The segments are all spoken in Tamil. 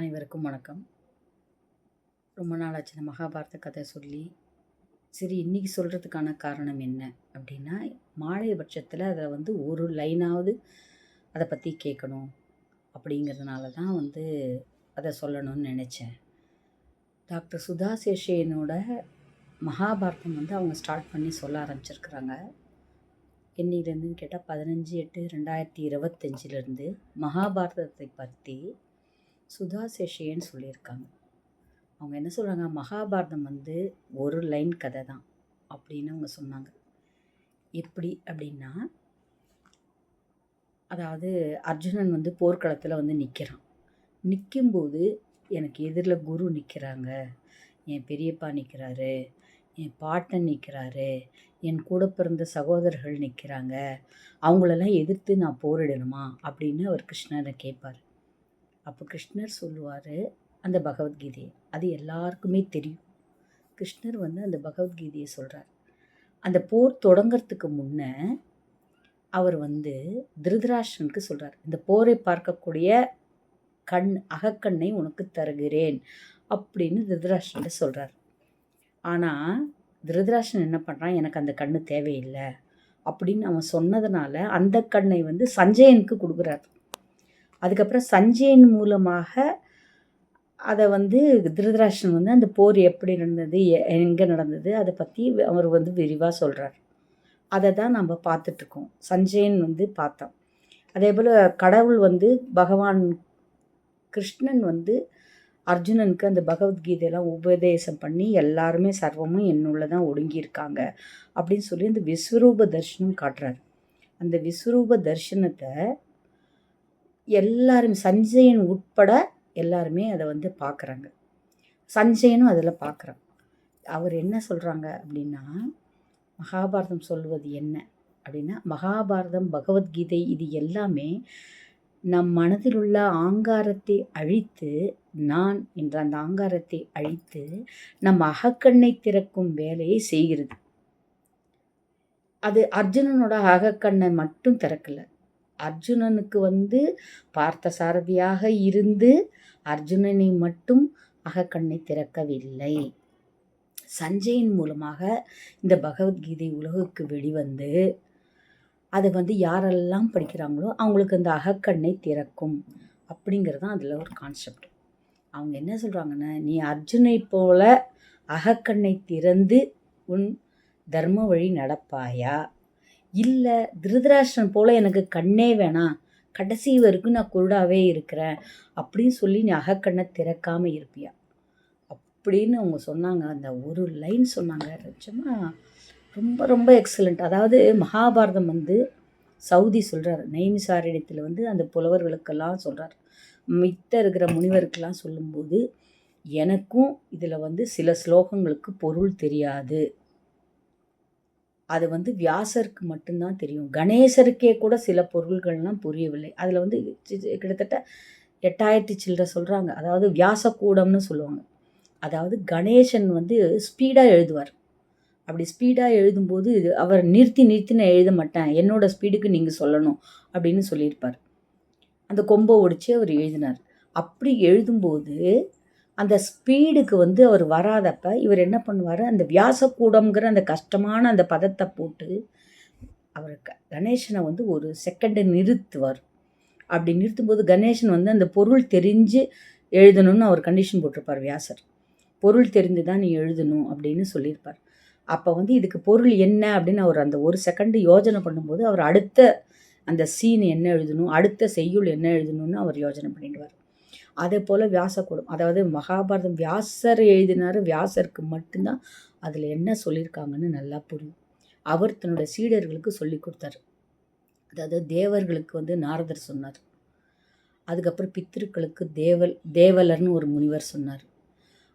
அனைவருக்கும் வணக்கம். ரொம்ப நாள் ஆச்சு இந்த மகாபாரத கதை சொல்லி. சரி இன்றைக்கி சொல்கிறதுக்கான காரணம் என்ன அப்படின்னா மாலை பட்சத்தில் அதை வந்து ஒரு லைனாவது அதை பற்றி கேட்கணும் அப்படிங்கிறதுனால தான் வந்து அதை சொல்லணும்னு நினச்சேன். டாக்டர் சுதா சேஷேனோட மகாபாரதம் வந்து அவங்க ஸ்டார்ட் பண்ணி சொல்ல ஆரம்பிச்சிருக்கிறாங்க. என்னிலேருந்துன்னு கேட்டால் பதினஞ்சு எட்டு ரெண்டாயிரத்தி இருபத்தஞ்சிலேருந்து மகாபாரதத்தை பற்றி சுதா சேஷேன்னு சொல்லியிருக்காங்க. அவங்க என்ன சொல்கிறாங்க மகாபாரதம் வந்து ஒரு லைன் கதை தான் அப்படின்னு அவங்க சொன்னாங்க. எப்படி அப்படின்னா அதாவது அர்ஜுனன் வந்து போர்க்களத்தில் வந்து நிற்கிறான் நிற்கும்போது எனக்கு எதிரில் குரு நிற்கிறாங்க என் பெரியப்பா நிற்கிறாரு என் பாட்டன் நிற்கிறாரு என் கூட பிறந்த சகோதரர்கள் நிற்கிறாங்க அவங்களெல்லாம் எதிர்த்து நான் போரிடணுமா அப்படின்னு அவர் கிருஷ்ணரை கேட்பார் அப்போ கிருஷ்ணர் சொல்லுவார் அந்த பகவத்கீதையை. அது எல்லாருக்குமே தெரியும். கிருஷ்ணர் வந்து அந்த பகவத்கீதையை சொல்கிறார் அந்த போர் தொடங்கிறதுக்கு முன்னே அவர் வந்து திருதராஷ்டனுக்கு சொல்கிறார் இந்த போரை பார்க்கக்கூடிய கண் அகக்கண்ணை உனக்கு தருகிறேன் அப்படின்னு திருதராஷ்டன்கிட்ட சொல்கிறார் ஆனால் திருதராஷ்டன் என்ன பண்ணுறான் எனக்கு அந்த கண்ணு தேவையில்லை அப்படின்னு அவன் சொன்னதுனால அந்த கண்ணை வந்து சஞ்சயனுக்கு கொடுக்குறார். அதுக்கப்புறம் சஞ்சயன் மூலமாக அதை வந்து திருதராஷ்டன் வந்து அந்த போர் எப்படி நடந்தது எங்கே நடந்தது அதை பற்றி அவர் வந்து விரிவாக சொல்கிறார் அதை தான் நம்ம பார்த்துட்ருக்கோம் சஞ்சயன் வந்து பார்த்தோம். அதே போல் கடவுள் வந்து பகவான் கிருஷ்ணன் வந்து அர்ஜுனனுக்கு அந்த பகவத்கீதையெல்லாம் உபதேசம் பண்ணி எல்லாருமே சர்வமும் என்னுள்ள தான் ஒடுங்கியிருக்காங்க அப்படின்னு சொல்லி அந்த விஸ்வரூப தர்ஷனம் காட்டுறாரு. அந்த விஸ்வரூப தர்ஷனத்தை எல்லாரும் சஞ்சயன் உட்பட எல்லாருமே அதை வந்து பார்க்குறாங்க சஞ்சயனும் அதில் பார்க்குறான் அவர் என்ன சொல்கிறாங்க அப்படின்னா மகாபாரதம் சொல்வது என்ன? அப்படின்னா மகாபாரதம் பகவத்கீதை இது எல்லாமே நம் மனதில் உள்ள ஆங்காரத்தை அழித்து நான் என்ற அந்த ஆங்காரத்தை அழித்து நம் அகக்கண்ணை திறக்கும் வேலையை செய்கிறது. அது அர்ஜுனனோட அகக்கண்ணை மட்டும் திறக்கலை. அர்ஜுனனுக்கு வந்து பார்த்த சாரதியாக இருந்து அர்ஜுனனை மட்டும் அகக்கண்ணை திறக்கவில்லை. சஞ்சயின் மூலமாக இந்த பகவத்கீதை உலகுக்கு வெளிவந்து அதை வந்து யாரெல்லாம் படிக்கிறாங்களோ அவங்களுக்கு அந்த அகக்கண்ணை திறக்கும் அப்படிங்கிறது தான் அதில் ஒரு கான்செப்ட் அவங்க என்ன சொல்கிறாங்கன்னா நீ அர்ஜுனை போல அகக்கண்ணை திறந்து உன் தர்ம வழி நடப்பாயா? இல்லை திருதராஷ்டிரன் போல் எனக்கு கண்ணே வேணாம் கடைசி வரைக்கும் நான் குருடாவே இருக்கிறேன். அப்படின்னு சொல்லி நீ அகக்கண்ணை திறக்காமல் இருப்பியா? அப்படின்னு அவங்க சொன்னாங்க. அந்த ஒரு லைன் சொன்னாங்க. நிச்சயமாக ரொம்ப ரொம்ப எக்ஸலண்ட் அதாவது மகாபாரதம் வந்து சவுதி சொல்கிறார் நைமிசாரிடத்தில் வந்து அந்த புலவர்களுக்கெல்லாம் சொல்கிறார் மித்த இருக்கிற முனிவருக்கெல்லாம் சொல்லும்போது எனக்கும் இதில் வந்து சில ஸ்லோகங்களுக்கு பொருள் தெரியாது. அது வந்து வியாசருக்கு மட்டும்தான் தெரியும். கணேசருக்கே கூட சில பொருள்கள்லாம் புரியவில்லை. அதில் வந்து கிட்டத்தட்ட எட்டாயிரத்தி சில்லற சொல்கிறாங்க அதாவது வியாசக்கூடம்னு சொல்லுவாங்க. அதாவது கணேசன் வந்து ஸ்பீடாக எழுதுவார். அப்படி ஸ்பீடாக எழுதும்போது அவர் நிறுத்தி நிறுத்தி நான் எழுத மாட்டேன். என்னோடய ஸ்பீடுக்கு நீங்கள் சொல்லணும் அப்படின்னு சொல்லியிருப்பார். அந்த கொம்பை ஒடிச்சு அவர் எழுதினார். அப்படி எழுதும்போது அந்த ஸ்பீடுக்கு வந்து அவர் வராதப்ப இவர் என்ன பண்ணுவார்? அந்த வியாசக்கூடம்ங்கிற அந்த கஷ்டமான அந்த பதத்தை போட்டு அவர் கணேசனை வந்து ஒரு செகண்டை நிறுத்துவார். அப்படி நிறுத்தும்போது கணேசன் வந்து அந்த பொருள் தெரிஞ்சு எழுதணும்னு அவர் கண்டிஷன் போட்டிருப்பார் வியாசர். பொருள் தெரிந்து தான் நீ எழுதணும் அப்படின்னு சொல்லியிருப்பார். அப்போ வந்து இதுக்கு பொருள் என்ன அப்படின்னு அவர் அந்த ஒரு செகண்டு யோஜனை பண்ணும்போது அவர் அடுத்த அந்த சீன் என்ன எழுதணும்? அடுத்த செய்யுள் என்ன எழுதணும்னு அவர் யோஜனை பண்ணிடுவார். அதே போல் வியாசக்கூடம். அதாவது மகாபாரதம் வியாசர் எழுதினார் வியாசருக்கு மட்டும்தான் அதில் என்ன சொல்லியிருக்காங்கன்னு நல்லா புரியும். அவர் தன்னோட சீடர்களுக்கு சொல்லி கொடுத்தார். அதாவது தேவர்களுக்கு வந்து நாரதர் சொன்னார். அதுக்கப்புறம் பித்திருக்களுக்கு தேவல் தேவலர்னு ஒரு முனிவர் சொன்னார்.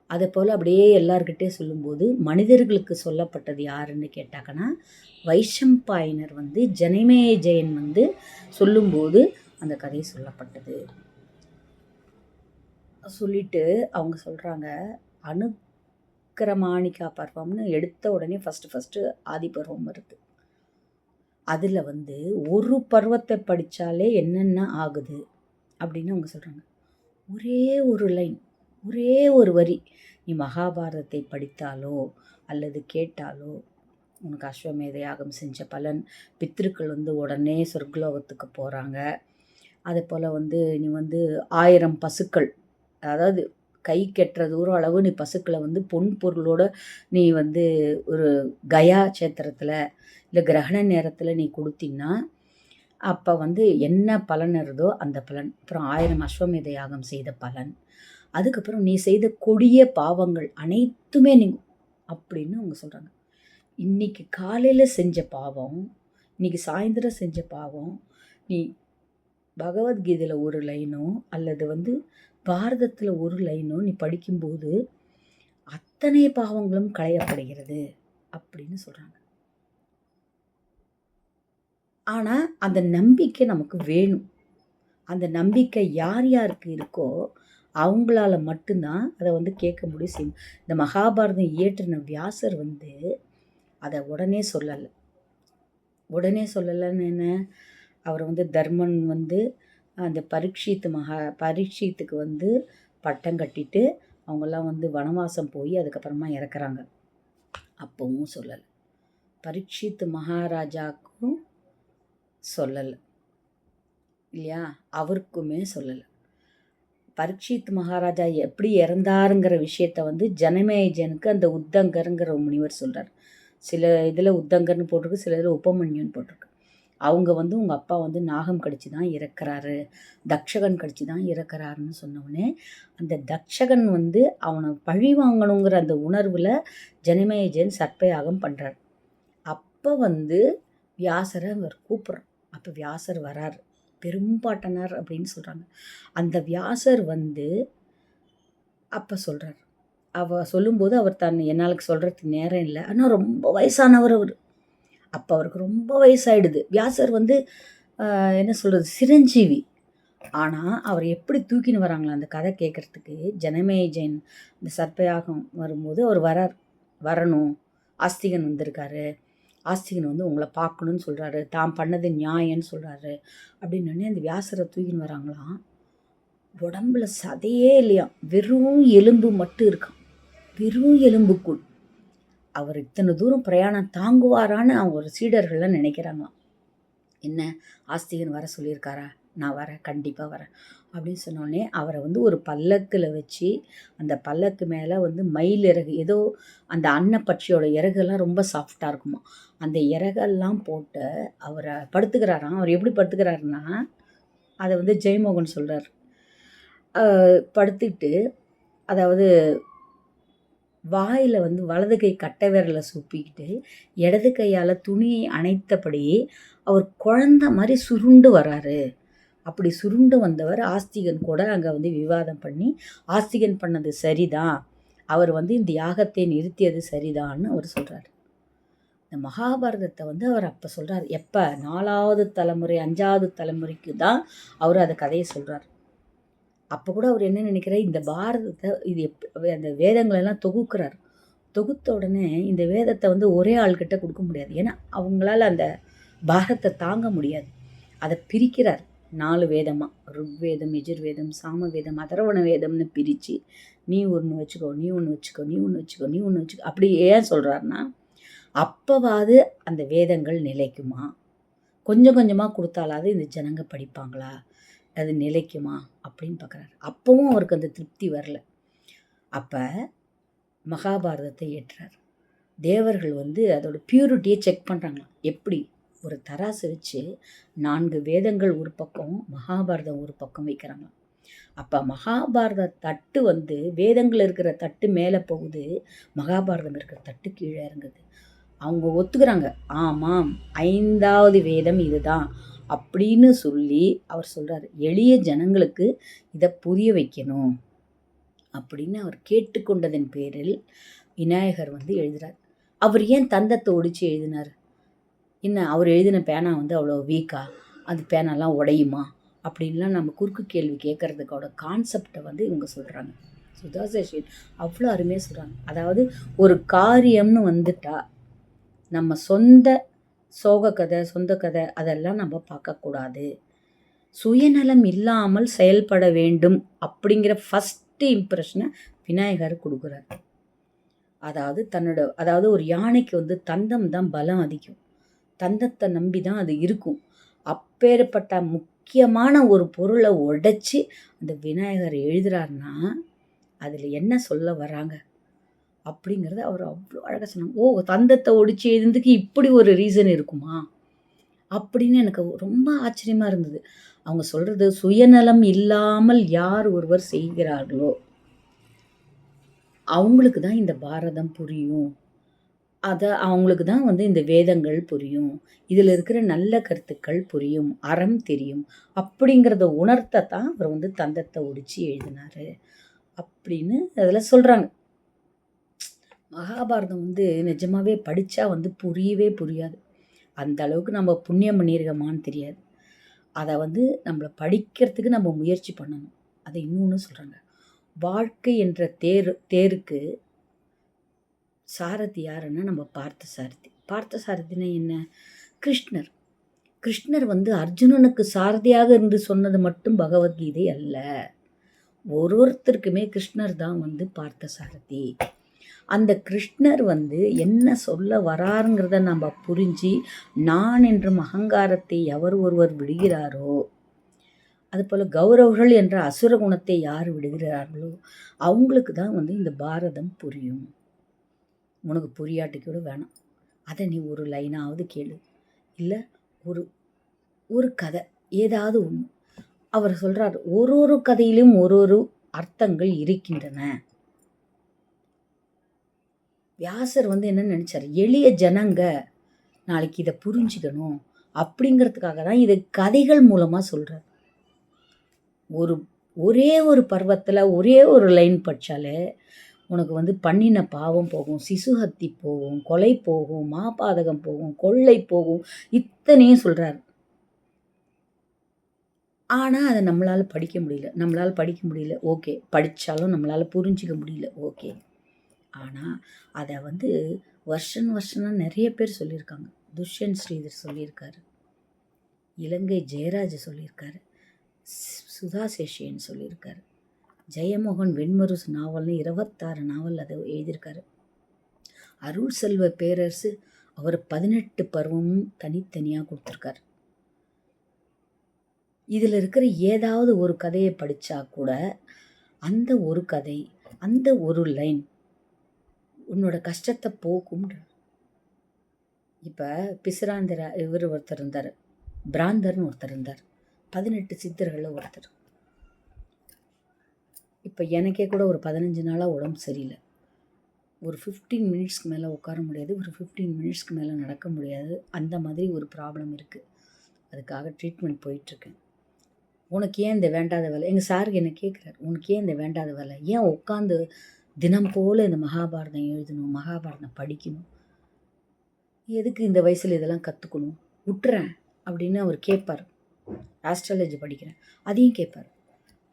அதே போல் அப்படியே எல்லார்கிட்டே சொல்லும்போது மனிதர்களுக்கு சொல்லப்பட்டது யாருன்னு கேட்டாங்கன்னா வைஷம்பாயினர் வந்து ஜனமேய ஜெயன் வந்து சொல்லும்போது அந்த கதை சொல்லப்பட்டது. சொல்லிட்டு அவங்க சொல்கிறாங்க அனுக்கிரமாணிக்கா பருவம்னு எடுத்த உடனே ஃபஸ்ட்டு ஃபஸ்ட்டு ஆதி பருவம் வருது. அதில் வந்து ஒரு பருவத்தை படித்தாலே என்னென்ன ஆகுது? அப்படின்னு அவங்க சொல்கிறாங்க ஒரே ஒரு லைன் ஒரே ஒரு வரி நீ மகாபாரதத்தை படித்தாலோ அல்லது கேட்டாலோ உனக்கு அஸ்வமேத யாகம் செஞ்ச பலன் பித்திருக்கள் வந்து உடனே சொர்க்கலோகத்துக்கு போகிறாங்க அதே போல் வந்து நீ வந்து ஆயிரம் பசுக்கள் அதாவது கை கெட்டுற தூரம் அளவு நீ பசுக்களை வந்து பொன் பொருளோட நீ வந்து ஒரு கயா சேத்திரத்தில் இல்லை கிரகண நேரத்தில் நீ கொடுத்தீங்கன்னா அப்போ வந்து என்ன பலன் இருந்தோ அந்த பலன். அப்புறம் ஆயிரம் அஸ்வமேத யாகம் செய்த பலன். அதுக்கப்புறம் நீ செய்த கொடிய பாவங்கள் அனைத்துமே நீ அப்படின்னு அவங்க சொல்கிறாங்க இன்னைக்கு காலையில் செஞ்ச பாவம் இன்னைக்கு சாயந்தரம் செஞ்ச பாவம் நீ பகவத்கீதையில் ஒரு லைனோ அல்லது வந்து பாரதத்தில் ஒரு லைனோ நீ படிக்கும்போது அத்தனை பாவங்களும் களையப்படுகிறது அப்படின்னு சொல்கிறாங்க ஆனால் அந்த நம்பிக்கை நமக்கு வேணும். அந்த நம்பிக்கை யார் யாருக்கு இருக்கோ அவங்களால மட்டும்தான் அதை வந்து கேட்க முடியும் செய்யும். இந்த மகாபாரதம் இயற்றின வியாசர் வந்து அதை உடனே சொல்லலை. உடனே சொல்லலைன்னு என்ன? அவர் வந்து தர்மன் வந்து அந்த பரீட்சித்து மகா பரீட்சித்துக்கு வந்து பட்டம் கட்டிட்டு அவங்கெல்லாம் வந்து வனவாசம் போய் அதுக்கப்புறமா இறக்குறாங்க. அப்பவும் சொல்லலை. பரீட்சித்து மகாராஜாக்கும் சொல்லலை. இல்லையா? அவருக்குமே சொல்லலை. பரீட்சித் மகாராஜா எப்படி இறந்தாருங்கிற விஷயத்த வந்து ஜனமேஜனுக்கு அந்த உத்தங்கருங்கிற முனிவர் சொல்கிறார் சில இதில் உத்தங்கர்னு போட்டிருக்கு சில இதில் உப்பமன்யுன்னு போட்டிருக்கு. அவங்க வந்து உங்கள் அப்பா வந்து நாகம் கடிச்சு தான் இறக்குறாரு தக்ஷகன் கடிச்சு தான் இறக்குறாருன்னு சொன்னோடனே அந்த தக்ஷகன் வந்து அவனை பழி வாங்கணுங்கிற அந்த உணர்வில் ஜனமேஜன் சர்ப்பயாகம் பண்ணுறார் அப்போ வந்து வியாசரை அவர் கூப்பிட்றோம் அப்போ வியாசர் வரார். பெரும்பாட்டனார் அப்படின்னு சொல்கிறாங்க அந்த வியாசர் வந்து அப்போ சொல்கிறார் அவ சொல்லும்போது அவர் தன் என்னாலுக்கு சொல்கிறதுக்கு நேரம் இல்லை. ஆனால் ரொம்ப வயசானவர் அவர். அப்போ அவருக்கு ரொம்ப வயசாயிடுது. வியாசர் வந்து என்ன சொல்கிறது சிரஞ்சீவி. ஆனால் அவர் எப்படி தூக்கின்னு வராங்களா? அந்த கதை கேட்குறதுக்கு ஜனமே ஜெயின் இந்த சர்ப்பயாகம் வரும்போது அவர் வரார். வரணும். ஆஸ்திகன் வந்திருக்காரு. ஆஸ்திகன் வந்து உங்களை பார்க்கணுன்னு சொல்கிறாரு தான் பண்ணது நியாயம்னு சொல்கிறாரு அப்படின்னு அந்த வியாசரை தூக்கின்னு வராங்களாம் உடம்புல சதையே இல்லையா? வெறும் எலும்பு மட்டும் இருக்கான். வெறும் எலும்புக்குள். அவர் இத்தனை தூரம் பிரயாணம் தாங்குவாரான்னு அவங்க ஒரு சீடர்கள்லாம் நினைக்கிறாங்களாம். என்ன? ஆஸ்திகன் வர சொல்லியிருக்காரா? நான் வரேன் கண்டிப்பாக வரேன். அப்படின்னு சொன்னோடனே அவரை வந்து ஒரு பல்லக்கில் வச்சு அந்த பல்லக்கு மேலே வந்து மயில் இறகு ஏதோ அந்த அன்னப்பட்சியோட இறகுலாம் ரொம்ப சாஃப்டாக இருக்குமா அந்த இறகெல்லாம் போட்டு அவரை படுத்துக்கிறாராம். அவர் எப்படி படுத்துக்கிறாருன்னா அதை வந்து ஜெயமோகன் சொல்கிறார் படுத்துட்டு அதாவது வாயில் வந்து வலது கை கட்டை விரலை சூப்பிக்கிட்டு இடது கையால் துணியை அணைத்தபடி அவர் குழந்த மாதிரி சுருண்டு வராரு. அப்படி சுருண்டு வந்தவர் ஆஸ்திகன் கூட அங்கே வந்து விவாதம் பண்ணி ஆஸ்திகன் பண்ணது சரிதான் அவர் வந்து இந்த யாகத்தை நிறுத்தியது சரிதான்னு அவர் சொல்கிறார் இந்த மகாபாரதத்தை வந்து அவர் அப்போ சொல்கிறார் எப்போ? நாலாவது தலைமுறை அஞ்சாவது தலைமுறைக்கு தான் அவர் அந்த கதையை சொல்கிறார் அப்போ கூட அவர் என்ன நினைக்கிறார்? இந்த பாரதத்தை இது எப் அந்த வேதங்களெல்லாம் தொகுக்கிறார். தொகுத்த உடனே இந்த வேதத்தை வந்து ஒரே ஆள்கிட்ட கொடுக்க முடியாது. ஏன்னா அவங்களால அந்த பாரத்தை தாங்க முடியாது. அதை பிரிக்கிறார். நாலு வேதமாக ருக்வேதம் எஜுர்வேதம் சாமவேதம் அதரவண வேதம்னு பிரித்து நீ ஒன்று வச்சுக்கோ நீ ஒன்று வச்சுக்கோ நீ ஒன்று வச்சுக்கோ நீ ஒன்று வச்சுக்கோ அப்படி ஏன் சொல்கிறாருன்னா அப்போவாது அந்த வேதங்கள் நிலைக்குமா? கொஞ்சம் கொஞ்சமாக கொடுத்தாலாவது இந்த ஜனங்க படிப்பாங்களா? அது நிலைக்குமா? அப்படின்னு பார்க்குறாரு அப்போவும் அவருக்கு அந்த திருப்தி வரல. அப்போ மகாபாரதத்தை ஏற்றார். தேவர்கள் வந்து அதோட பியூரிட்டியை செக் பண்ணுறாங்களாம் எப்படி? ஒரு தராசு வச்சு நான்கு வேதங்கள் ஒரு பக்கம் மகாபாரதம் ஒரு பக்கம் வைக்கிறாங்களாம். அப்போ மகாபாரத தட்டு வந்து வேதங்கள் இருக்கிற தட்டு மேலே போகுது மகாபாரதம் இருக்கிற தட்டு கீழே இறங்குது. அவங்க ஒத்துக்கிறாங்க. ஆமாம் ஐந்தாவது வேதம் இதுதான். அப்படின்னு சொல்லி அவர் சொல்கிறார் எளிய ஜனங்களுக்கு இதை புரிய வைக்கணும் அப்படின்னு அவர் கேட்டுக்கொண்டதன் பேரில் விநாயகர் வந்து எழுதுகிறார் அவர் ஏன் தந்தத்தை ஒடிச்சு எழுதினார்? என்ன அவர் எழுதின பேனா வந்து அவ்வளோ வீக்கா? அந்த பேனாலாம் உடையுமா? அப்படின்லாம் நம்ம குறுக்கு கேள்வி கேட்குறதுக்கோட கான்செப்டை வந்து இவங்க சொல்கிறாங்க சுதாசேஷன் அவ்வளோ அருமையாக சொல்கிறாங்க அதாவது ஒரு காரியம்னு வந்துட்டா நம்ம சொந்த சோக கதை சொந்த கதை அதெல்லாம் நம்ம பார்க்கக்கூடாது. சுயநலம் இல்லாமல் செயல்பட வேண்டும் அப்படிங்கிற ஃபஸ்ட்டு இம்ப்ரெஷனை விநாயகர் கொடுக்குறார். அதாவது தன்னோட அதாவது ஒரு யானைக்கு வந்து தந்தம் தான் பலம் அதிகம். தந்தத்தை நம்பி தான் அது இருக்கும். அப்பேற்பட்ட முக்கியமான ஒரு பொருளை உடைச்சி அந்த விநாயகர் எழுதுறாருன்னா அதில் என்ன சொல்ல வராங்க? அப்படிங்கிறத அவர் அவ்வளோ அழகாக சொன்னாங்க. ஓ தந்தத்தை ஒடிச்சு எழுதுறதுக்கு இப்படி ஒரு ரீசன் இருக்குமா? அப்படின்னு எனக்கு ரொம்ப ஆச்சரியமாக இருந்தது. அவங்க சொல்கிறது சுயநலம் இல்லாமல் யார் ஒருவர் செய்கிறார்களோ அவங்களுக்கு தான் இந்த பாரதம் புரியும். அதை அவங்களுக்கு தான் வந்து இந்த வேதங்கள் புரியும். இதில் இருக்கிற நல்ல கருத்துக்கள் புரியும். அறம் தெரியும். அப்படிங்கிறத உணர்த்த தான் அவர் வந்து தந்தத்தை ஒடிச்சு எழுதினார். அப்படின்னு அதில் சொல்கிறாங்க மகாபாரதம் வந்து நிஜமாகவே படித்தா வந்து புரியவே புரியாது. அந்த அளவுக்கு நம்ம புண்ணியம் பண்ணியிருக்கோமான்னு தெரியாது. அதை வந்து நம்மளை படிக்கிறதுக்கு நம்ம முயற்சி பண்ணணும். அதை இன்னொன்று சொல்கிறாங்க வாழ்க்கை என்ற தேர் தேருக்கு சாரதி யாருன்னா நம்ம பார்த்த சாரதி. பார்த்த சாரதினா என்ன? கிருஷ்ணர். கிருஷ்ணர் வந்து அர்ஜுனனுக்கு சாரதியாக இருந்து சொன்னது மட்டும் பகவத்கீதை அல்ல. ஒரு ஒருத்தருக்குமே கிருஷ்ணர் தான் வந்து பார்த்த சாரதி. அந்த கிருஷ்ணர் வந்து என்ன சொல்ல வராருங்கிறத நம்ம புரிஞ்சு நான் என்றும் அகங்காரத்தை எவர் ஒருவர் விடுகிறாரோ அதுபோல் கௌரவர்கள் என்ற அசுர குணத்தை யார் விடுகிறார்களோ அவங்களுக்கு தான் வந்து இந்த பாரதம் புரியும். உனக்கு புரியாட்டி கூட வேணாம். அதை நீ ஒரு லைனாவது கேளு. இல்லை ஒரு ஒரு கதை ஏதாவது ஒன்று அவர் சொல்கிறார் ஒரு ஒரு கதையிலும் ஒரு ஒரு அர்த்தங்கள் இருக்கின்றன. வியாசர் வந்து என்ன நினச்சார்? எளிய ஜனங்க நாளைக்கு இதை புரிஞ்சுக்கணும். அப்படிங்கிறதுக்காக தான் இது கதைகள் மூலமாக சொல்கிறார் ஒரு ஒரே ஒரு பருவத்தில் ஒரே ஒரு லைன் படித்தாலே உனக்கு வந்து பண்ணின பாவம் போகும் சிசுஹத்தி போகும் கொலை போகும் மாபாதகம் போகும் கொள்ளை போகும் இத்தனையும் சொல்கிறார் ஆனால் அதை நம்மளால் படிக்க முடியல. நம்மளால் படிக்க முடியல. ஓகே படித்தாலும் நம்மளால் புரிஞ்சிக்க முடியல. ஓகே. ஆனால் அதை வந்து வருஷன் வருஷம்னா நிறைய பேர் சொல்லியிருக்காங்க. துஷ்யன் ஸ்ரீதர் சொல்லியிருக்காரு. இலங்கை ஜெயராஜ் சொல்லியிருக்காரு. சுதா சேஷியன் சொல்லியிருக்காரு. ஜெயமோகன் வெண்மருஸ் நாவல்னு இருபத்தாறு நாவல் அதை எழுதியிருக்காரு. அருள் செல்வ பேரரசு அவர் பதினெட்டு பருவமும் தனித்தனியாக கொடுத்துருக்காரு. இதில் இருக்கிற ஏதாவது ஒரு கதையை படித்தா கூட அந்த ஒரு கதை அந்த ஒரு லைன் உன்னோட கஷ்டத்தை போக்கும்ன்ற. இப்போ பிசுராந்திர இவர் ஒருத்தர் இருந்தார். பிராந்தர்னு ஒருத்தர் இருந்தார். பதினெட்டு சித்தர்களில் ஒருத்தர். இப்போ எனக்கே கூட ஒரு பதினஞ்சு நாளாக உடம்பு சரியில்லை. ஒரு ஃபிஃப்டீன் மினிட்ஸ்க்கு மேலே உட்கார முடியாது. ஒரு ஃபிஃப்டீன் மினிட்ஸ்க்கு மேலே நடக்க முடியாது. அந்த மாதிரி ஒரு ப்ராப்ளம் இருக்குது அதுக்காக ட்ரீட்மெண்ட் போயிட்டுருக்கேன். உனக்கு ஏன் இந்த வேண்டாத வேலை? எங்கள் சாருக்கு என்னை கேட்குறாரு உனக்கு ஏன் இந்த வேண்டாத வேலை? ஏன் உட்காந்து தினம் போல் இந்த மகாபாரதம் எழுதணும் மகாபாரதம் படிக்கணும். எதுக்கு இந்த வயசில் இதெல்லாம் கற்றுக்கணும் விட்டுறேன் அப்படின்னு அவர் கேட்பார் ஆஸ்ட்ராலஜி படிக்கிறேன். அதையும் கேட்பார்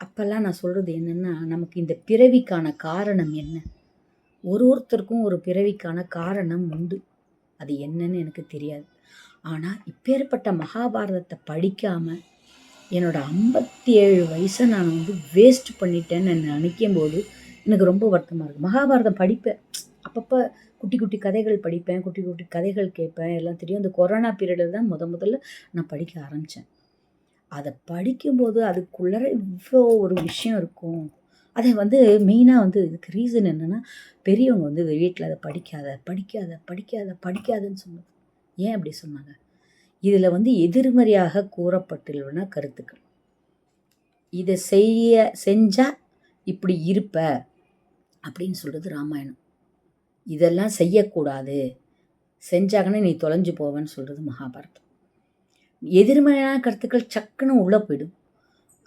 அப்போல்லாம் நான் சொல்கிறது என்னென்னா நமக்கு இந்த பிறவிக்கான காரணம் என்ன? ஒரு ஒருத்தருக்கும் ஒரு பிறவிக்கான காரணம் உண்டு. அது என்னன்னு எனக்கு தெரியாது. ஆனால் இப்பேற்பட்ட மகாபாரதத்தை படிக்காமல் என்னோடய ஐம்பத்தி ஏழு வயசை நான் வந்து வேஸ்ட் பண்ணிட்டேன்னு நினைக்கும் போது எனக்கு ரொம்ப வருத்தமாக இருக்குது மகாபாரதம் படிப்பேன் அப்பப்போ குட்டி குட்டி கதைகள் படிப்பேன் குட்டி குட்டி கதைகள் கேட்பேன் எல்லாம் தெரியும். அந்த கொரோனா பீரியடில் தான் முத முதல்ல நான் படிக்க ஆரம்பித்தேன் அதை படிக்கும்போது அதுக்குள்ளே இவ்வளோ ஒரு விஷயம் இருக்கும். அதை வந்து மெயினாக வந்து இதுக்கு ரீசன் என்னென்னா பெரியவங்க வந்து வீட்டில் அதை படிக்காத படிக்காத படிக்காத படிக்காதன்னு சொன்னது. ஏன் அப்படி சொன்னாங்க? இதில் வந்து எதிர்மறையாக கூறப்பட்டுள்ளன கருத்துக்கள். இதை செய்ய செஞ்சால் இப்படி இருப்ப. அப்படின்னு சொல்கிறது ராமாயணம். இதெல்லாம் செய்யக்கூடாது. செஞ்சாங்கன்னா நீ தொலைஞ்சு போவேன்னு சொல்கிறது மகாபாரதம். எதிர்மறையான கருத்துக்கள் சக்குன்னு உள்ளே போயிடும்.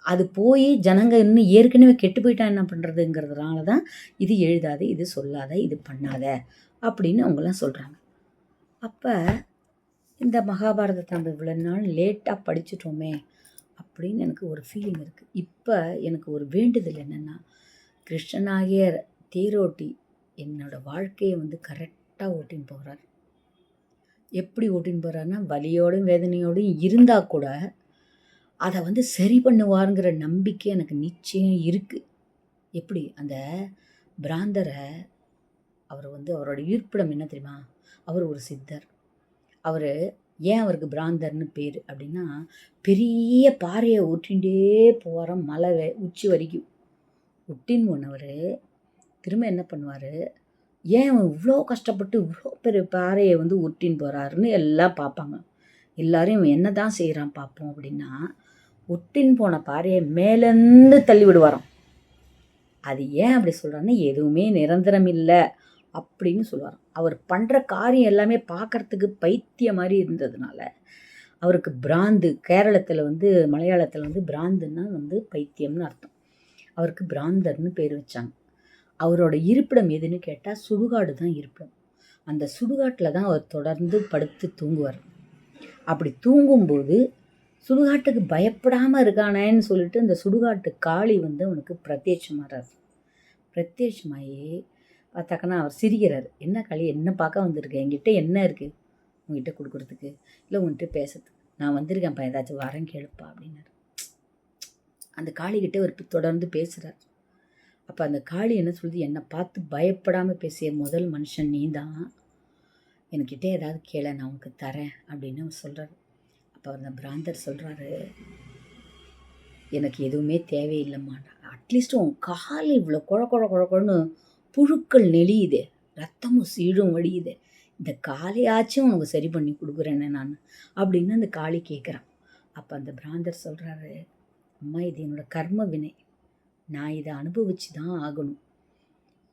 அது போய் ஜனங்க இன்னும் ஏற்கனவே கெட்டு போயிட்டா என்ன பண்ணுறதுங்கிறதுனால தான் இது எழுதாத இது சொல்லாத இது பண்ணாத அப்படின்னு அவங்களாம் சொல்கிறாங்க அப்போ இந்த மகாபாரதத்தை நம்ம இவ்வளோ நாள் லேட்டாக படிச்சிட்டோமே அப்படின்னு எனக்கு ஒரு ஃபீலிங் இருக்குது இப்போ எனக்கு ஒரு வேண்டுதல் என்னென்னா கிருஷ்ணனாகிய தேரோட்டி என்னோடய வாழ்க்கையை வந்து கரெக்டாக ஓட்டின்னு போகிறார் எப்படி ஓட்டின்னு போகிறாருன்னா வலியோடும் வேதனையோடும் இருந்தால் கூட அதை வந்து சரி பண்ணுவாருங்கிற நம்பிக்கை எனக்கு நிச்சயம் இருக்குது எப்படி? அந்த பிராந்தரை அவர் வந்து அவரோட ஈர்ப்பிடம் என்ன தெரியுமா? அவர் ஒரு சித்தர். அவர் ஏன் அவருக்கு பிராந்தர்னு பேர் அப்படின்னா பெரிய பாறையை ஊற்றிண்டே போகிற மலை உச்சி வரைக்கும். ஒட்டின்னு போனவர் திரும்ப என்ன பண்ணுவார்? ஏன் அவன் இவ்வளோ கஷ்டப்பட்டு இவ்வளோ பெரிய பாறையை வந்து ஒட்டின்னு போகிறாருன்னு எல்லாம் பார்ப்பாங்க. எல்லாரையும் என்ன தான் செய்கிறான் பார்ப்போம் அப்படின்னா ஒட்டின்னு போன பாறையை மேலேருந்து தள்ளி விடுவாராம். அது ஏன் அப்படி சொல்கிறாருன்னா எதுவுமே நிரந்தரம் இல்லை அப்படின்னு சொல்லுவாராம். அவர் பண்ணுற காரியம் எல்லாமே பார்க்கறதுக்கு பைத்திய மாதிரி இருந்ததுனால அவருக்கு பிராந்து கேரளத்தில் வந்து மலையாளத்தில் வந்து பிராந்துன்னா வந்து பைத்தியம்னு அர்த்தம். அவருக்கு பிராந்தர்னு பேர் வச்சாங்க. அவரோட இருப்பிடம் எதுன்னு கேட்டால் சுடுகாடு தான் இருப்பிடம். அந்த சுடுகாட்டில் தான் அவர் தொடர்ந்து படுத்து தூங்குவார். அப்படி தூங்கும்போது சுடுகாட்டுக்கு பயப்படாமல் இருக்கானேன்னு சொல்லிட்டு அந்த சுடுகாட்டு காளி வந்து அவனுக்கு பிரத்யட்சமாகிறார் பிரத்யட்சமாயி பார்த்தாக்கன்னா அவர் சிரிக்கிறார். என்ன களி? என்ன பார்க்க வந்திருக்க? என்கிட்ட என்ன இருக்குது உங்ககிட்ட கொடுக்குறதுக்கு? இல்லை உங்ககிட்ட பேசுறதுக்கு? நான் வந்திருக்கேன்ப்பா ஏதாச்சும் வரேன் கேளுப்பா அப்படின்னாரு. அந்த காளிகிட்ட ஒரு தொடர்ந்து பேசுகிறார் அப்போ அந்த காளி என்ன சொல்லுது? என்னை பார்த்து பயப்படாமல் பேசிய முதல் மனுஷன் நீ தான் என்கிட்ட ஏதாவது கேள நான் உனக்கு தரேன் அப்படின்னு அவர் சொல்கிறார் அப்போ அந்த பிராந்தர் சொல்கிறாரு எனக்கு எதுவுமே தேவையில்லைம்மா. அட்லீஸ்ட் உன் கால் இவ்வளோ குழ குழ குழ குழன்னு புழுக்கள் நெளியுது ரத்தமும் சீழும் வடியுது. இந்த காலையாச்சும் உனக்கு சரி பண்ணி கொடுக்குறேனே நான் அப்படின்னு அந்த காளி கேட்குறான் அப்போ அந்த பிராந்தர் சொல்கிறாரு அம்மா இது என்னோட கர்ம வினை. நான் இதை அனுபவிச்சு தான் ஆகணும்.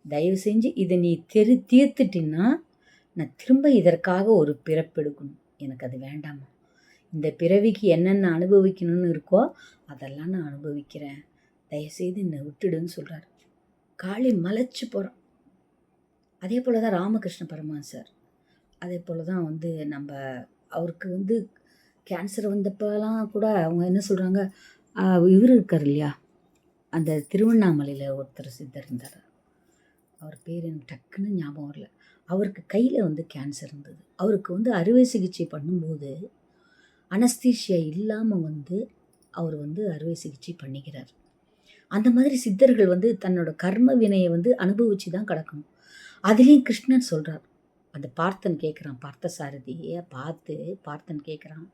தயவு செஞ்சு இதை நீ தெரு தீர்த்துட்டின்னா நான் திரும்ப இதற்காக ஒரு பிறப்பெடுக்கணும் எனக்கு அது வேண்டாமா இந்த பிறவிக்கு என்னென்ன அனுபவிக்கணும்னு இருக்கோ அதெல்லாம் நான் அனுபவிக்கிறேன். தயவுசெய்து என்னை விட்டுடுன்னு சொல்கிறார் காளி மலைச்சு போகிறான் அதே போல் தான் ராமகிருஷ்ண பரமஹன்சர் அதே போல் தான் வந்து நம்ம அவருக்கு வந்து கேன்சர் வந்தப்பெல்லாம் கூட அவங்க என்ன சொல்கிறாங்க இவர் இருக்கார் இல்லையா? அந்த திருவண்ணாமலையில் ஒருத்தர் சித்தர் இருந்தார். அவர் பேர் எனக்கு டக்குன்னு ஞாபகம் வரல. அவருக்கு கையில் வந்து கேன்சர் இருந்தது. அவருக்கு வந்து அறுவை சிகிச்சை பண்ணும்போது அனஸ்தீஷியா இல்லாமல் வந்து அவர் வந்து அறுவை சிகிச்சை பண்ணிக்கிறார். அந்த மாதிரி சித்தர்கள் வந்து தன்னோட கர்ம வினையை வந்து அனுபவிச்சு தான் கிடக்கணும். அதுலேயும் கிருஷ்ணன் சொல்கிறார் அந்த பார்த்தன் கேட்குறான் பார்த்த சாரதியை பார்த்து பார்த்தன் கேட்குறான்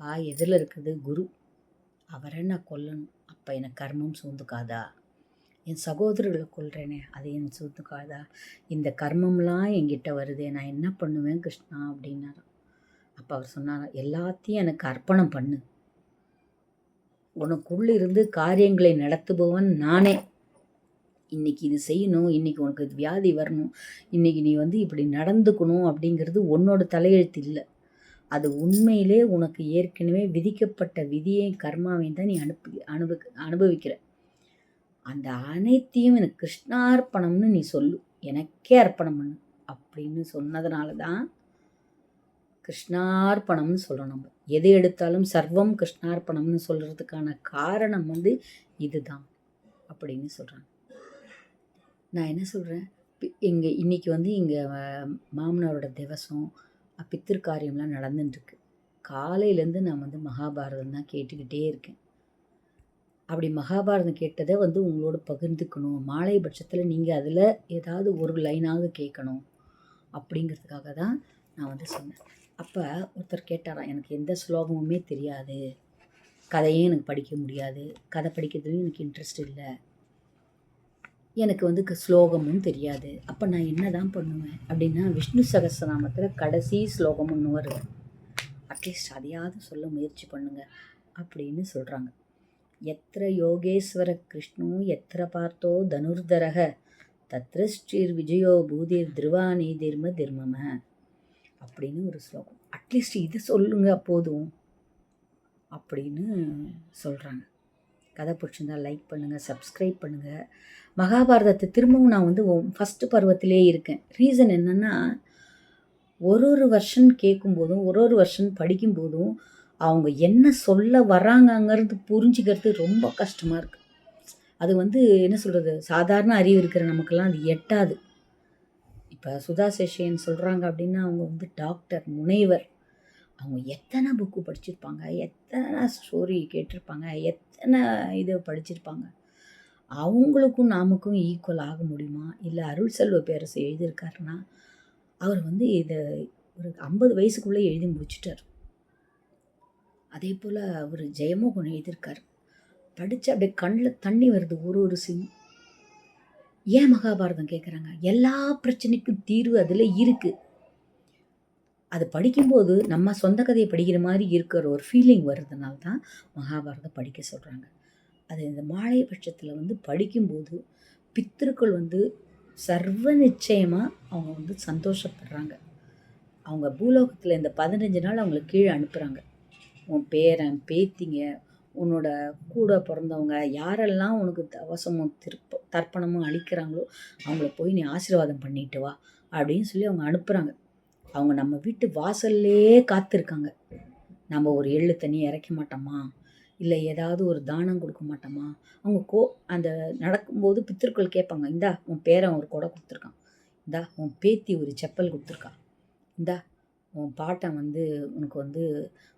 பா எதில் இருக்குது குரு? அவரை நான் கொல்லணும். அப்போ எனக்கு கர்மம் சூழ்ந்துக்காதா? என் சகோதரர்களை கொள்கிறேனே அது என் சூழ்ந்துக்காதா? இந்த கர்மம்லாம் என்கிட்ட வருதே நான் என்ன பண்ணுவேன் கிருஷ்ணா? அப்படின்னாரு. அப்போ அவர் சொன்னார் எல்லாத்தையும் எனக்கு அர்ப்பணம் பண்ணு. உனக்குள்ளிருந்து காரியங்களை நடத்துபவன் நானே. இன்னைக்கு இது செய்யணும் இன்னைக்கு உனக்கு இது வியாதி வரணும் இன்னைக்கு நீ வந்து இப்படி நடந்துக்கணும் அப்படிங்கிறது உன்னோட தலையெழுத்து இல்லை. அது உண்மையிலே உனக்கு ஏற்கனவே விதிக்கப்பட்ட விதியை கர்மாவையும் தான் நீ அனுப்பி அனுபவி அனுபவிக்கிற. அந்த அனைத்தையும் எனக்கு கிருஷ்ணார்ப்பணம்னு நீ சொல்லு. எனக்கே அர்ப்பணம் பண்ணு. அப்படின்னு சொன்னதுனால தான் கிருஷ்ணார்ப்பணம்னு சொல்கிறோம் நம்ம. எது எடுத்தாலும் சர்வம் கிருஷ்ணார்ப்பணம்னு சொல்கிறதுக்கான காரணம் வந்து இதுதான் அப்படின்னு சொல்கிறாங்க நான் என்ன சொல்கிறேன் இங்கே இன்றைக்கி வந்து இங்கே மாமனாரோட திவசம் பித்திரு காரியம்லாம் நடந்துட்டுருக்கு. காலையிலேருந்து நான் வந்து மகாபாரதம் தான் கேட்டுக்கிட்டே இருக்கேன். அப்படி மகாபாரதம் கேட்டதை வந்து உங்களோட பகிர்ந்துக்கணும். மாலை பட்சத்தில் நீங்கள் அதில் ஏதாவது ஒரு லைனாவது கேட்கணும் அப்படிங்கிறதுக்காக தான் நான் வந்து சொன்னேன். அப்போ ஒருத்தர் கேட்டாராம் எனக்கு எந்த ஸ்லோகமுமே தெரியாது. கதையும் எனக்கு படிக்க முடியாது. கதை படிக்கிறதுலையும் எனக்கு இன்ட்ரெஸ்ட் இல்லை. எனக்கு வந்து க- ஸ்லோகமும் தெரியாது. அப்போ நான் என்ன தான் பண்ணுவேன் அப்படின்னா விஷ்ணு சகஸ்ரநாமத்தில் கடைசி ஸ்லோகம் ஒன்று வருது. அட்லீஸ்ட் அதையாவது சொல்ல முயற்சி பண்ணுங்க அப்படின்னு சொல்கிறாங்க எத்திர யோகேஸ்வர கிருஷ்ணோ எத்திர பார்த்தோ தனுர்தரக தத்ர ஸ்ரீர் விஜயோ பூதிர் திருவாணி திர்ம திர்மம அப்படின்னு ஒரு ஸ்லோகம். அட்லீஸ்ட் இது சொல்லுங்க போதும் அப்படின்னு சொல்கிறாங்க கதை பிடிச்சிருந்தா லைக் பண்ணுங்கள் சப்ஸ்கிரைப் பண்ணுங்கள் மகாபாரதத்தை திரும்பவும் நான் வந்து ஃபஸ்ட்டு பருவத்திலே இருக்கேன். ரீசன் என்னென்னா ஒரு ஒரு வருஷன் கேட்கும்போதும் ஒரு ஒரு வருஷன் படிக்கும்போதும் அவங்க என்ன சொல்ல வராங்கங்கிறது புரிஞ்சுக்கிறது ரொம்ப கஷ்டமாக இருக்குது அது வந்து என்ன சொல்கிறது சாதாரண அறிவு இருக்கிற நமக்கெல்லாம் அது எட்டாது. இப்போ சுதா சேஷியன் சொல்கிறாங்க அப்படின்னா அவங்க வந்து டாக்டர் முனைவர். அவங்க எத்தனை புக்கு படிச்சிருப்பாங்க எத்தனை ஸ்டோரி கேட்டிருப்பாங்க எத் எத்தனை இது படிச்சிருப்பாங்க. அவங்களுக்கும் நாமக்கும் ஈக்குவல் ஆக முடியுமா? இல்லை அருள் செல்வ பேரரசு எழுதியிருக்காருன்னா அவர் வந்து இதை ஒரு ஐம்பது வயசுக்குள்ளே எழுதி முடிச்சிட்டார். அதே போல் அவர் ஜெயமோகன் எழுதியிருக்கார். படித்து அப்படியே கண்ணில் தண்ணி வருது ஒரு ஒரு சீன் ஏன் மகாபாரதம் கேட்குறாங்க எல்லா பிரச்சனைக்கும் தீர்வு அதில் இருக்குது அது படிக்கும்போது நம்ம சொந்த கதையை படிக்கிற மாதிரி இருக்கிற ஒரு ஃபீலிங் வர்றதுனால தான் மகாபாரதம் படிக்க சொல்கிறாங்க அது இந்த மாலை பட்சத்தில் வந்து படிக்கும்போது பித்திருக்கள் வந்து சர்வ நிச்சயமாக அவங்க வந்து சந்தோஷப்படுறாங்க. அவங்க பூலோகத்தில் இந்த பதினஞ்சு நாள் அவங்கள கீழே அனுப்புகிறாங்க உன் பேரன் பேத்திங்க உன்னோட கூட பிறந்தவங்க யாரெல்லாம் உனக்கு தவசமும் திருப்ப தர்ப்பணமும் அளிக்கிறாங்களோ அவங்கள போய் நீ ஆசீர்வாதம் பண்ணிட்டு வா அப்படின்னு சொல்லி அவங்க அனுப்புகிறாங்க அவங்க நம்ம வீட்டு வாசல்லே காத்திருக்காங்க. நம்ம ஒரு எள்ளு தண்ணி இறைக்க மாட்டோமா? இல்லை ஏதாவது ஒரு தானம் கொடுக்க மாட்டோமா? அவங்க கோ அந்த நடக்கும்போது பித்திருக்கள் கேட்பாங்க இந்தா உன் பேரன் ஒரு கொடை கொடுத்துருக்கான். இந்தா உன் பேத்தி ஒரு செப்பல் கொடுத்துருக்கான் இந்தா உன் பாட்டன் வந்து உனக்கு வந்து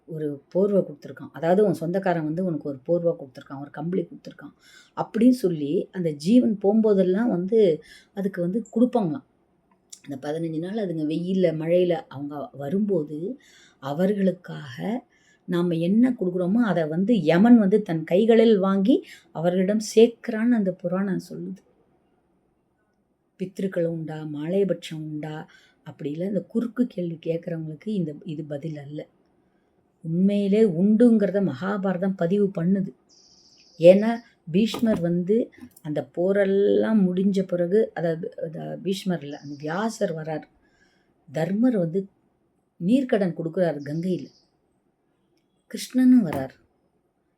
ஒரு போர்வை கொடுத்துருக்கான். அதாவது உன் சொந்தக்காரன் வந்து உனக்கு ஒரு போர்வை கொடுத்துருக்கான் ஒரு கம்பளி கொடுத்துருக்கான். அப்படின்னு சொல்லி அந்த ஜீவன் போகும்போதெல்லாம் வந்து அதுக்கு வந்து கொடுப்பாங்களாம். அந்த பதினஞ்சு நாள் அதுங்க வெயிலில் மழையில் அவங்க வரும்போது அவர்களுக்காக நாம் என்ன கொடுக்குறோமோ அதை வந்து யமன் வந்து தன் கைகளில் வாங்கி அவர்களிடம் சேர்க்கிறான்னு அந்த புராணம் சொல்லுது. பித்திருக்கள் உண்டா மாலைபட்சம் உண்டா அப்படி இல்லை இந்த குறுக்கு கேள்வி கேட்குறவங்களுக்கு இந்த இது பதில் அல்ல. உண்மையிலே உண்டுங்கிறத மகாபாரதம் பதிவு பண்ணுது. ஏன்னா பீஷ்மர் வந்து அந்த போரெல்லாம் முடிஞ்ச பிறகு அதாவது பீஷ்மர் இல்லை அந்த வியாசர் வரார். தர்மர் வந்து நீர்க்கடன் கொடுக்குறாரு கங்கையில். கிருஷ்ணனும் வரார்.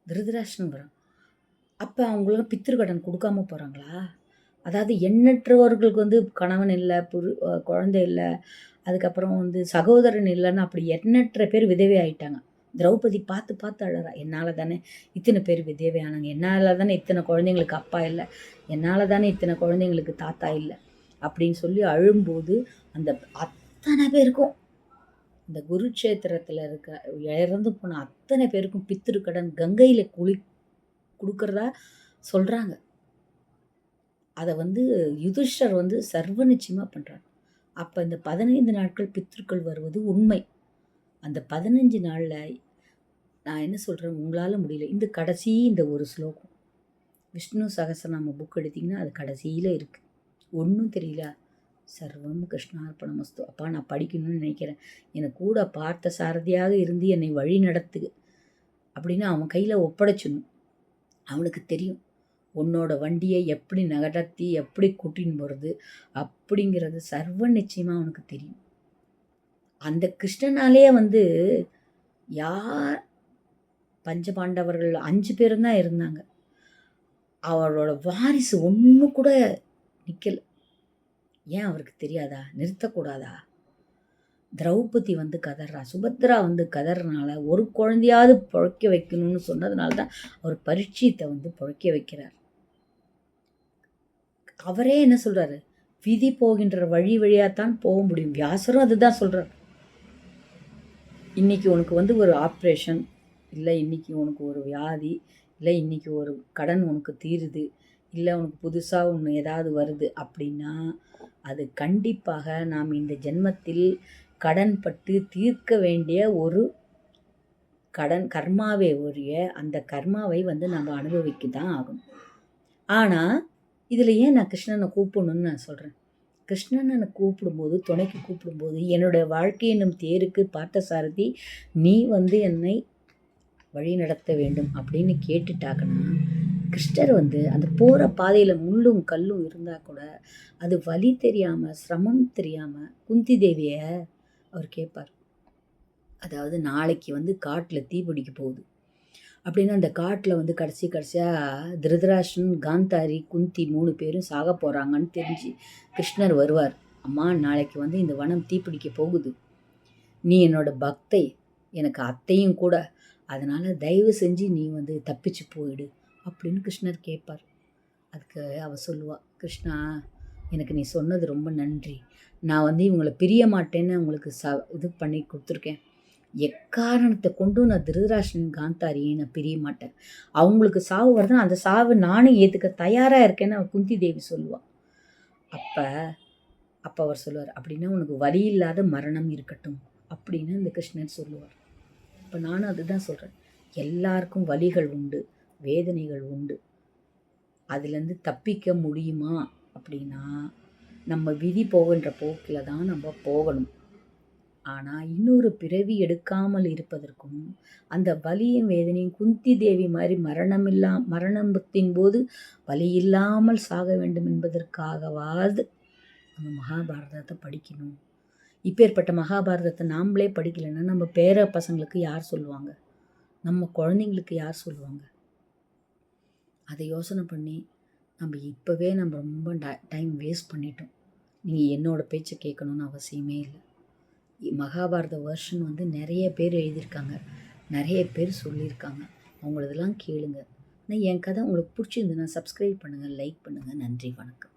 திருதராஷ்டன் வரான் அப்போ அவங்களுக்கு பித்திருக்கடன் கொடுக்காம போகிறாங்களா அதாவது எண்ணற்றவர்களுக்கு வந்து கணவன் இல்லை புரு குழந்தை இல்லை அதுக்கப்புறம் வந்து சகோதரன் இல்லைன்னு அப்படி எண்ணற்ற பேர் விதவி ஆயிட்டாங்க திரௌபதி பார்த்து பார்த்து அழறா. என்னால் தானே இத்தனை பேர் விதவையானாங்க என்னால் தானே இத்தனை குழந்தைங்களுக்கு அப்பா இல்லை? என்னால் தானே இத்தனை குழந்தைங்களுக்கு தாத்தா இல்லை? அப்படின்னு சொல்லி அழும்போது அந்த அத்தனை பேருக்கும் இந்த குருக்ஷேத்திரத்தில் இருக்க இறந்து போன அத்தனை பேருக்கும் பித்திருக்கடன் கங்கையில் குளி கொடுக்குறதா சொல்கிறாங்க அதை வந்து யுதிஷ்டர் வந்து சர்வ நிச்சயமாக பண்ணுறாங்க அப்போ இந்த பதினைந்து நாட்கள் பித்திருக்கள் வருவது உண்மை. அந்த பதினஞ்சு நாளில் நான் என்ன சொல்கிறேன் உங்களால் முடியல. இந்த கடைசி இந்த ஒரு ஸ்லோகம். விஷ்ணு சகசநாம புக் எடுத்திங்கன்னா அது கடைசியில் இருக்குது ஒன்றும் தெரியல. சர்வம் கிருஷ்ணார்ப்பணமஸ்து அப்பா நான் படிக்கணும்னு நினைக்கிறேன். எனக்கு கூட பார்த்த சாரதியாக இருந்து என்னை வழி நடத்து அப்படின்னு அவன் கையில் ஒப்படைச்சிடணும். அவனுக்கு தெரியும். உன்னோட வண்டியை எப்படி நகர்த்தி எப்படி கூட்டின்னு போகிறது அப்படிங்கிறது சர்வ நிச்சயமாக அவனுக்கு தெரியும். அந்த கிருஷ்ணனாலே வந்து யார் பஞ்சபாண்டவர்கள் அஞ்சு பேரும் தான் இருந்தாங்க. அவரோட வாரிசு ஒன்று கூட நிற்கலை ஏன் அவருக்கு தெரியாதா? நிறுத்தக்கூடாதா? திரௌபதி வந்து கதறா. சுபத்ரா வந்து கதறனால ஒரு குழந்தையாவது புழைக்க வைக்கணும்னு சொன்னதுனால தான் அவர் பரீட்சத்தை வந்து புழைக்க வைக்கிறார். அவரே என்ன சொல்கிறாரு விதி போகின்ற வழி வழியாக தான் போக முடியும். வியாசரும் அதுதான் சொல்கிறார் இன்றைக்கி உனக்கு வந்து ஒரு ஆப்ரேஷன் இல்லை இன்றைக்கி உனக்கு ஒரு வியாதி இல்லை இன்றைக்கி ஒரு கடன் உனக்கு தீருது இல்லை உனக்கு புதுசாக ஒன்று ஏதாவது வருது அப்படின்னா அது கண்டிப்பாக நாம் இந்த ஜென்மத்தில் கடன் பட்டு தீர்க்க வேண்டிய ஒரு கடன் கர்மாவே ஒழிய அந்த கர்மாவை வந்து நம்ம அனுபவிக்க தான் ஆகும் ஆனால் இதில் ஏன் நான் கிருஷ்ணனை கூப்பிடணும்னு நான் சொல்கிறேன் கிருஷ்ணனை கூப்பிடும்போது துணைக்கு கூப்பிடும்போது என்னுடைய வாழ்க்கை என்னும் தேருக்கு பார்த்த சாரதி நீ வந்து என்னை வழி நடத்த வேண்டும் அப்படின்னு கேட்டுட்டாங்கன்னா கிருஷ்ணர் வந்து அந்த போகிற பாதையில் முள்ளும் கல்லும் இருந்தால் கூட அது வலி தெரியாமல் சிரமம் தெரியாமல் குந்தி தேவியை அவர் கேட்பார் அதாவது நாளைக்கு வந்து காட்டில் தீ பிடிக்க போகுது. அப்படின்னு அந்த காட்டில் வந்து கடைசி கடைசியாக திருதராஷன் காந்தாரி குந்தி மூணு பேரும் சாக போகிறாங்கன்னு தெரிஞ்சு கிருஷ்ணர் வருவார். அம்மா நாளைக்கு வந்து இந்த வனம் தீப்பிடிக்க போகுது. நீ என்னோட பக்தை எனக்கு அத்தையும் கூட. அதனால் தயவு செஞ்சு நீ வந்து தப்பிச்சு போயிடு அப்படின்னு கிருஷ்ணர் கேட்பார். அதுக்கு அவ சொல்லுவா கிருஷ்ணா எனக்கு நீ சொன்னது ரொம்ப நன்றி. நான் வந்து இவங்களை பிரிய மாட்டேன்னு உங்களுக்கு ச இது பண்ணி கொடுத்துருக்கேன். எக்காரணத்தை கொண்டும் நான் திருதராஷ்டிரன் காந்தாரியை நான் பிரிய மாட்டேன். அவங்களுக்கு சாவு வருதுன்னா அந்த சாவு நானும் ஏற்றுக்க தயாராக இருக்கேன்னு குந்தி தேவி சொல்லுவாள் அப்போ அப்போ அவர் சொல்லுவார் அப்படின்னா உனக்கு வலி இல்லாத மரணம் இருக்கட்டும் அப்படின்னு இந்த கிருஷ்ணன் சொல்லுவார். இப்போ நானும் அதுதான் சொல்கிறேன் எல்லாருக்கும் வலிகள் உண்டு வேதனைகள் உண்டு. அதுலேருந்து தப்பிக்க முடியுமா அப்படின்னா நம்ம விதி போகின்ற போக்கில் தான் நம்ம போகணும். ஆனால் இன்னொரு பிறவி எடுக்காமல் இருப்பதற்கும் அந்த வலியும் வேதனையும் குந்தி தேவி மாதிரி மரணமில்லா மரணத்தின் போது வலி இல்லாமல் சாக வேண்டும் என்பதற்காகவாது நம்ம மகாபாரதத்தை படிக்கணும். இப்பேற்பட்ட மகாபாரதத்தை நாமளே படிக்கலைன்னா நம்ம பேர பசங்களுக்கு யார் சொல்லுவாங்க? நம்ம குழந்தைங்களுக்கு யார் சொல்லுவாங்க? அதை யோசனை பண்ணி நம்ம இப்போவே நம்ம ரொம்ப டைம் வேஸ்ட் பண்ணிட்டோம். நீங்கள் என்னோடய பேச்சை கேட்கணுன்னு அவசியமே இல்லை. மகாபாரத வருஷன் வந்து நிறைய பேர் எழுதியிருக்காங்க. நிறைய பேர் சொல்லியிருக்காங்க. அவங்களதெல்லாம் கேளுங்க. ஆனால் என் கதை உங்களுக்கு பிடிச்சிருந்ததுன்னா சப்ஸ்கிரைப் பண்ணுங்கள் லைக் பண்ணுங்கள் நன்றி வணக்கம்.